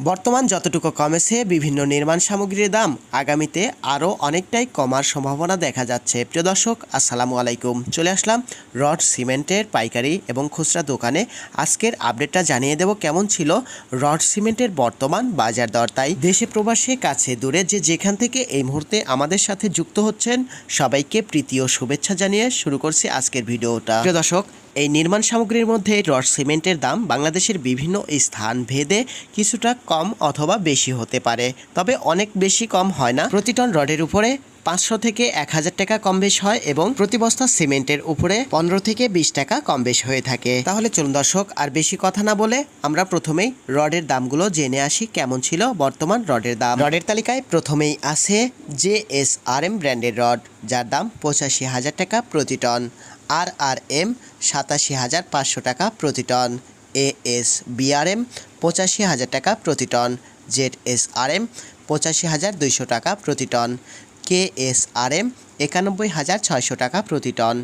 বর্তমান যতটুকু কমেছে, বিভিন্ন নির্মাণ সামগ্রীর দাম আগামীতে আরও অনেকটাই কমার সম্ভাবনা দেখা যাচ্ছে। প্রিয় দর্শক, আসসালামু আলাইকুম। চলে আসলাম রড সিমেন্টের পাইকারি এবং খুচরা দোকানে। আজকের আপডেটটা জানিয়ে দেব কেমন ছিল রড সিমেন্টের বর্তমান বাজার দর। তাই দেশে প্রবাসে কাছে দূরে যে যেখান থেকে এই মুহূর্তে আমাদের সাথে যুক্ত হচ্ছেন, সবাইকে প্রীতি ও শুভেচ্ছা জানিয়ে শুরু করছি আজকের ভিডিওটা। প্রিয় দর্শক এই নির্মাণ সামগ্রীর মধ্যে রড সিমেন্টের দাম বাংলাদেশের বিভিন্ন স্থান ভেদে কিছুটা কম অথবা বেশি হতে পারে। তবে অনেক বেশি কম হয় না। প্রতি টন রডের উপরে পাঁচশো থেকে এক হাজার টাকা কম বেশ হয় এবং প্রতি বস্তা সিমেন্টের উপরে পনেরো থেকে বিশ টাকা কম বেশ হয়ে থাকে। তাহলে চলুন দর্শক, আর বেশি কথা না বলে আমরা প্রথমেই রডের দামগুলো জেনে আসি কেমন ছিল বর্তমান রডের দাম। রডের তালিকায় প্রথমেই আছে জে এস আর এম ব্র্যান্ডের রড, যার দাম পঁচাশি হাজার টাকা প্রতি টন। আর আর এম সাতাশি হাজার পাঁচশো টাকা প্রতি টন, এ এস বিআরএম পঁচাশি হাজার টাকা প্রতি ton, Z S R M পঁচাশি হাজার দুইশো টাকা প্রতি ton, K S R M একানব্বই হাজার ছয়শো টাকা প্রতি ton,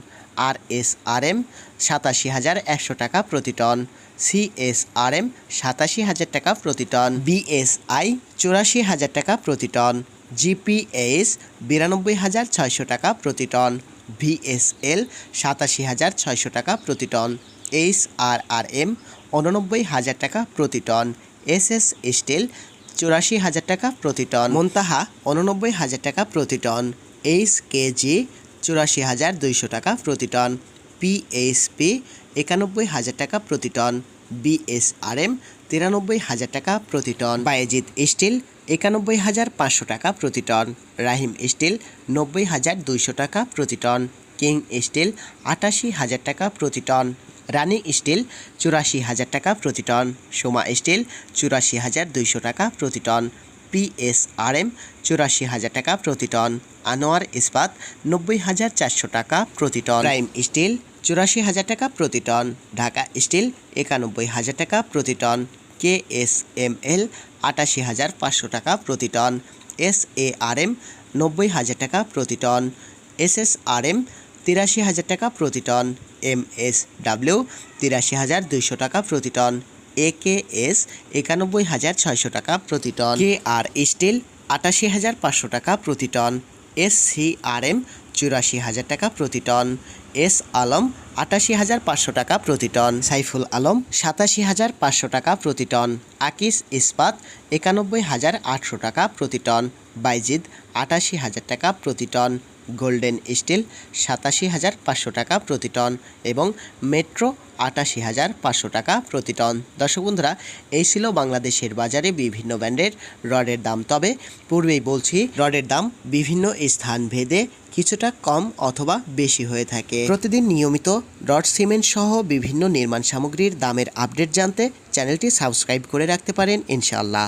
R S R M সাতাশি হাজার একশো টাকা প্রতি ton, C S R M সাতাশি হাজার টাকা প্রতি টন বিএসআই চুরাশি হাজার টাকা প্রতি টন জিপিএস বিরানব্বই হাজার ছয়শো টাকা প্রতি টন ভিএসএল সাতাশি হাজার ছয়শো টাকা প্রতি ton H R R M উননব্বই হাজার টাকা প্রতি টন এস এস স্টিল চুরাশি হাজার টাকা প্রতি টন মন্তাহা উননব্বই হাজার টাকা প্রতি টন এইচ কেজি চুরাশি হাজার দুইশো টাকা প্রতি টন পিএইচপি একানব্বই হাজার টাকা প্রতি টন। বিএসআরএম তিরানব্বই হাজার টাকা প্রতি টন। বায়েজিৎ স্টিল একানব্বই হাজার পাঁচশো টাকা প্রতি টন। রাহিম স্টিল নব্বই হাজার দুইশো টাকা প্রতি টন। কিং স্টিল আটাশি হাজার টাকা প্রতি টন। রানি স্টিল চুরাশি হাজার টাকা প্রতি টন। সোমা স্টিল চুরাশি হাজার দুইশো টাকা প্রতি টন। পিএসআরএম চুরাশি হাজার টাকা প্রতি টন। আনোয়ার ইস্পাত নব্বই হাজার চারশো টাকা প্রতি টন। প্রাইম স্টিল চুরাশি হাজার টাকা প্রতি টন। ঢাকা স্টিল একানব্বই হাজার টাকা প্রতি ton. K S M L আটাশি হাজার পাঁচশো টাকা প্রতি ton. S A R M নব্বই হাজার টাকা প্রতি ton. S S R M তিরাশি হাজার টাকা প্রতি টন। এম এস ডাব্লিউ তিরাশি হাজার দুইশো টাকা প্রতি টন। এ কে এস একানব্বই হাজার ছয়শো টাকা প্রতি টন। কে আর স্টিল আটাশি হাজার পাঁচশো টাকা প্রতি ton. S C R M চুরাশি হাজার টাকা প্রতি টন। এস আলম আটাশি হাজার পাঁচশো টাকা প্রতি টন। সাইফুল আলম সাতাশি হাজার পাঁচশো টাকা প্রতি টন। আকিস ইস্পাত একানব্বই হাজার আটশো টাকা প্রতি টন। বাইজিদ আটাশি হাজার টাকা প্রতি টন। গোল্ডেন স্টিল সাতাশি হাজার পাঁচশো টাকা প্রতি টন এবং মেট্রো আটাশি হাজার পাঁচশো টাকা প্রতি টন। দর্শক বন্ধুরা, এই ছিল বাংলাদেশের বাজারে বিভিন্ন ব্র্যান্ডের রডের দাম। তবে পূর্বেই বলছি, রডের দাম বিভিন্ন স্থান ভেদে কিছুটা কম অথবা বেশি হয়ে থাকে। প্রতিদিন নিয়মিত রড সিমেন্ট সহ বিভিন্ন নির্মাণ সামগ্রীর দামের আপডেট জানতে চ্যানেলটি সাবস্ক্রাইব করে রাখতে পারেন ইনশাআল্লাহ।